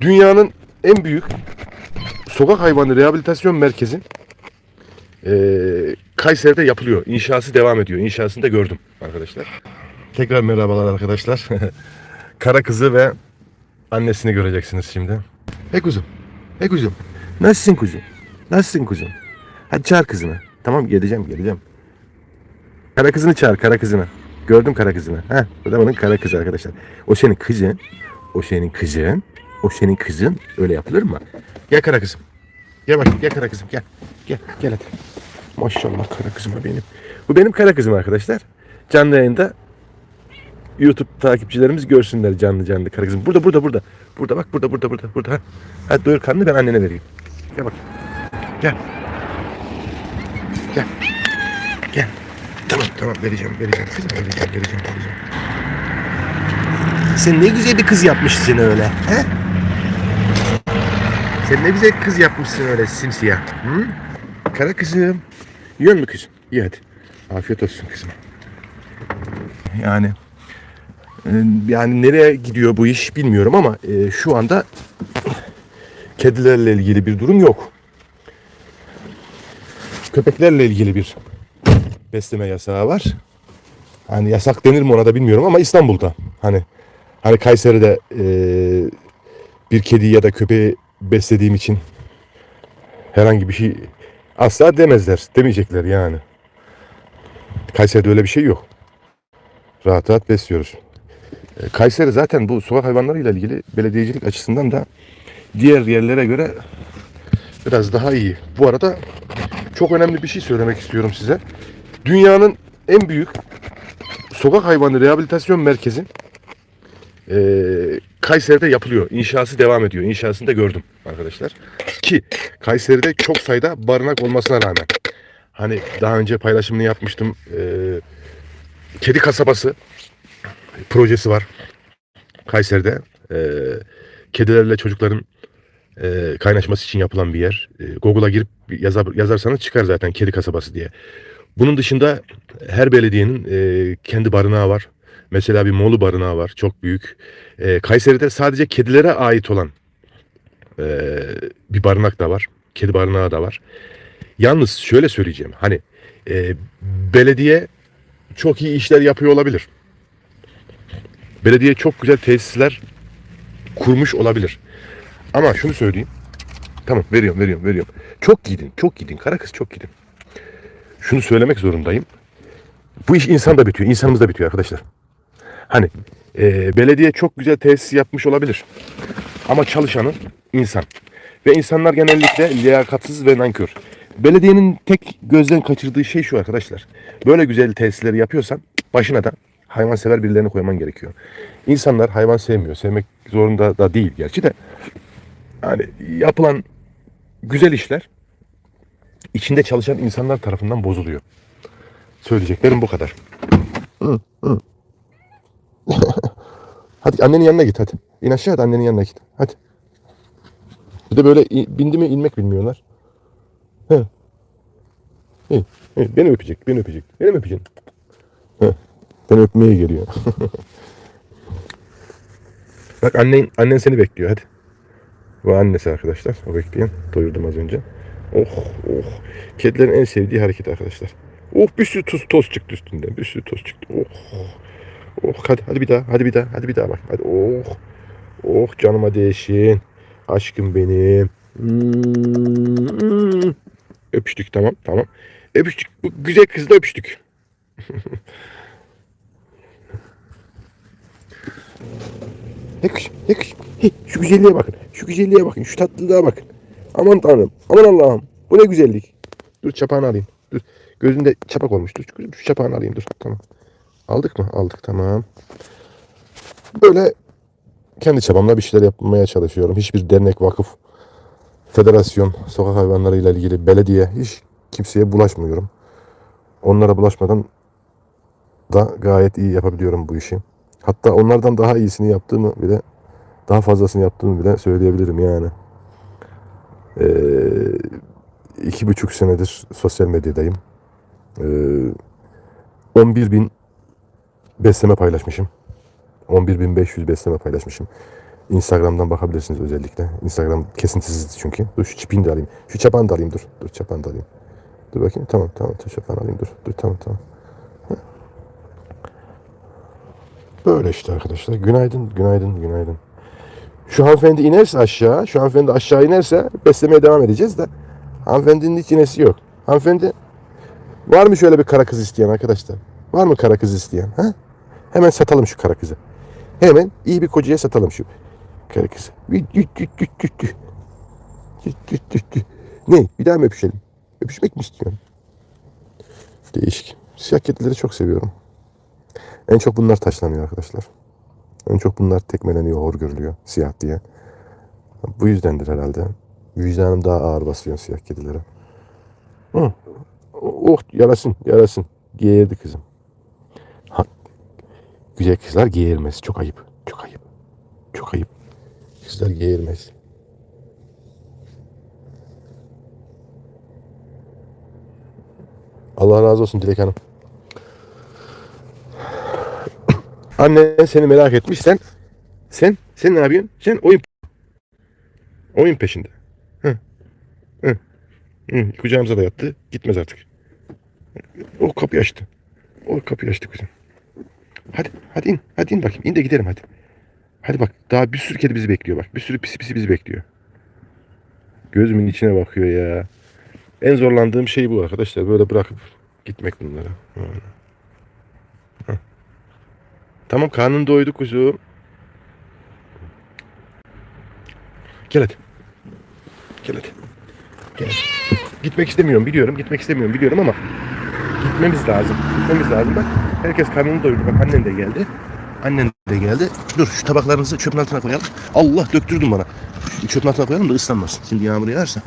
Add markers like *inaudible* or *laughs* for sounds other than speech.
Dünyanın en büyük sokak hayvanı rehabilitasyon merkezi eee Kayseri'de yapılıyor. İnşası devam ediyor. İnşasını da gördüm arkadaşlar. Tekrar merhabalar arkadaşlar. *laughs* Kara kızı ve annesini göreceksiniz şimdi. Hey kuzum. Hey kuzum. Nasılsın kuzum? Nasılsın kuzum? Hadi çağır kızını. Tamam geleceğim geleceğim. Kara kızını çağır kara kızını. Gördüm kara kızını. Heh, bu da bunun kara kızı arkadaşlar. O senin kızın. O senin kızın. O senin kızın. Öyle yapılır mı? Gel kara kızım. Gel bak gel kara kızım gel. Gel gel hadi. Maşallah kara kızım o benim. Bu benim kara kızım arkadaşlar. Canlı yayında YouTube takipçilerimiz görsünler canlı canlı kara kızım. Burada burada burada. Burada bak burada burada burada burada. Ha. Hadi doyur karnını ben annene vereyim. Gel bak. Gel. Gel. Gel. Tamam tamam vereceğim vereceğim kızım vereceğim vereceğim vereceğim. Sen ne güzel bir kız yapmışsın öyle. He? Sen ne güzel kız yapmışsın öyle simsiyah. Hı? Kara kızım. Yiyor mu kızım? İyi hadi. Afiyet olsun kızım. Yani e, yani nereye gidiyor bu iş bilmiyorum ama e, şu anda kedilerle ilgili bir durum yok. Köpeklerle ilgili bir besleme yasağı var. Hani yasak denir mi ona da bilmiyorum ama İstanbul'da. Hani hani Kayseri'de e, bir kedi ya da köpeği beslediğim için herhangi bir şey asla demezler. Demeyecekler yani. Kayseri'de öyle bir şey yok. Rahat rahat besliyoruz. E, Kayseri zaten bu sokak hayvanlarıyla ilgili belediyecilik açısından da diğer yerlere göre biraz daha iyi. Bu arada çok önemli bir şey söylemek istiyorum size. Dünyanın en büyük sokak hayvanı rehabilitasyon merkezi eee, Kayseri'de yapılıyor. İnşası devam ediyor. İnşasını da gördüm arkadaşlar. Ki Kayseri'de çok sayıda barınak olmasına rağmen hani daha önce paylaşımını yapmıştım. Eee, kedi kasabası projesi var. Kayseri'de eee, kedilerle çocukların eee, kaynaşması için yapılan bir yer. Eee, Google'a girip yazar, yazarsanız çıkar zaten kedi kasabası diye. Bunun dışında her belediyenin eee, kendi barınağı var. Mesela bir Molu barınağı var. Çok büyük. Eee, Kayseri'de sadece kedilere ait olan eee, bir barınak da var. Kedi barınağı da var. Yalnız şöyle söyleyeceğim. Hani eee, belediye çok iyi işler yapıyor olabilir. Belediye çok güzel tesisler kurmuş olabilir. Ama şunu söyleyeyim. Tamam veriyorum veriyorum veriyorum. Çok gidin çok gidin kara kız çok gidin. Şunu söylemek zorundayım. Bu iş insan da bitiyor. insanımız da bitiyor arkadaşlar. Hani e, belediye çok güzel tesis yapmış olabilir. Ama çalışanı insan. Ve insanlar genellikle liyakatsız ve nankör. Belediyenin tek gözden kaçırdığı şey şu arkadaşlar. Böyle güzel tesisleri yapıyorsan başına da hayvansever birilerini koyman gerekiyor. İnsanlar hayvan sevmiyor. Sevmek zorunda da değil gerçi de. Yani yapılan güzel işler içinde çalışan insanlar tarafından bozuluyor. Söyleyeceklerim bu kadar. Hadi annenin yanına git hadi. İn aşağı hadi annenin yanına git. Hadi. Bir de böyle bindi mi inmek bilmiyorlar. He. İyi, iyi. Beni öpecek, beni öpecek. Beni mi öpeceksin? He. Beni öpmeye geliyor. *laughs* Bak annen, annen seni bekliyor hadi. Bu annesi arkadaşlar. O bekleyen. Doyurdum az önce. Oh oh. Kedilerin en sevdiği hareket arkadaşlar. Oh bir sürü toz, toz çıktı üstünden. Bir sürü toz çıktı. Oh. Oh hadi hadi bir daha. Hadi bir daha. Hadi bir daha bak. Hadi oh. Oh canıma değişin. Aşkım benim. Hmm. Öpüştük tamam tamam. Öpüştük. Bu güzel kızla öpüştük. *laughs* Kız. Hey, şu güzelliğe bakın. Şu güzelliğe bakın. Şu tatlılığa bakın. Aman tanrım. Aman Allah'ım. Bu ne güzellik. Dur çapağını alayım. Dur. Gözünde çapak olmuş. Dur şu çapağını alayım. Dur. Tamam. Aldık mı? Aldık. Tamam. Böyle kendi çabamla bir şeyler yapmaya çalışıyorum. Hiçbir dernek, vakıf, federasyon, sokak hayvanlarıyla ilgili belediye hiç kimseye bulaşmıyorum. Onlara bulaşmadan da gayet iyi yapabiliyorum bu işi. Hatta onlardan daha iyisini yaptığımı bile daha fazlasını yaptığımı bile söyleyebilirim yani. Ee, iki buçuk senedir sosyal medyadayım. Ee, 11 bin besleme paylaşmışım. 11.500 besleme paylaşmışım. Instagram'dan bakabilirsiniz özellikle. Instagram kesintisiz çünkü. Dur şu çipini de alayım. Şu çapanı da alayım dur. Dur çapanı da alayım. Dur bakayım. Tamam tamam. Dur çapanı alayım dur. Dur tamam tamam. Böyle işte arkadaşlar. Günaydın, günaydın, günaydın. Şu hanımefendi inerse aşağı, şu hanımefendi aşağı inerse beslemeye devam edeceğiz de hanımefendinin hiç inesi yok. Hanımefendi var mı şöyle bir kara kız isteyen arkadaşlar? Var mı kara kız isteyen? Ha? Hemen satalım şu kara kızı. Hemen iyi bir kocaya satalım şu kara kızı. Ne? Bir daha mı öpüşelim? Öpüşmek mi istiyorsun? Değişik. Siyah kedileri çok seviyorum. En çok bunlar taşlanıyor arkadaşlar. En çok bunlar tekmeleniyor, hor görülüyor siyah diye. Bu yüzdendir herhalde. Vicdanım daha ağır basıyor siyah kedilere. Hı. Oh yarasın yarasın. Geğirdi kızım. Güzel kızlar geğirmez. Çok ayıp. Çok ayıp. Çok ayıp. Kızlar geğirmez. Allah razı olsun Dilek Hanım. *clears throat* Annen seni merak etmiş. Sen sen sen ne yapıyorsun? Sen oyun oyun peşinde. Hı. Hı. Hı. Kucağımıza da yattı. Gitmez artık. O kapıyı açtı. O kapıyı açtı kızım. Hadi hadi in. Hadi in bakayım. İn de gidelim hadi. Hadi bak daha bir sürü kedi bizi bekliyor bak. Bir sürü pisi pisi bizi bekliyor. Gözümün içine bakıyor ya. En zorlandığım şey bu arkadaşlar. Böyle bırakıp gitmek bunlara. Tamam karnın doydu kuzum. Gel hadi. Gel hadi. Gel. Gitmek istemiyorum biliyorum. Gitmek istemiyorum biliyorum ama gitmemiz lazım. Gitmemiz lazım bak. Herkes karnını doyurdu. Bak annen de geldi. Annen de geldi. Dur şu tabaklarınızı çöpün altına koyalım. Allah döktürdün bana. Şu çöpün altına koyalım da ıslanmasın. Şimdi yağmur yağarsa.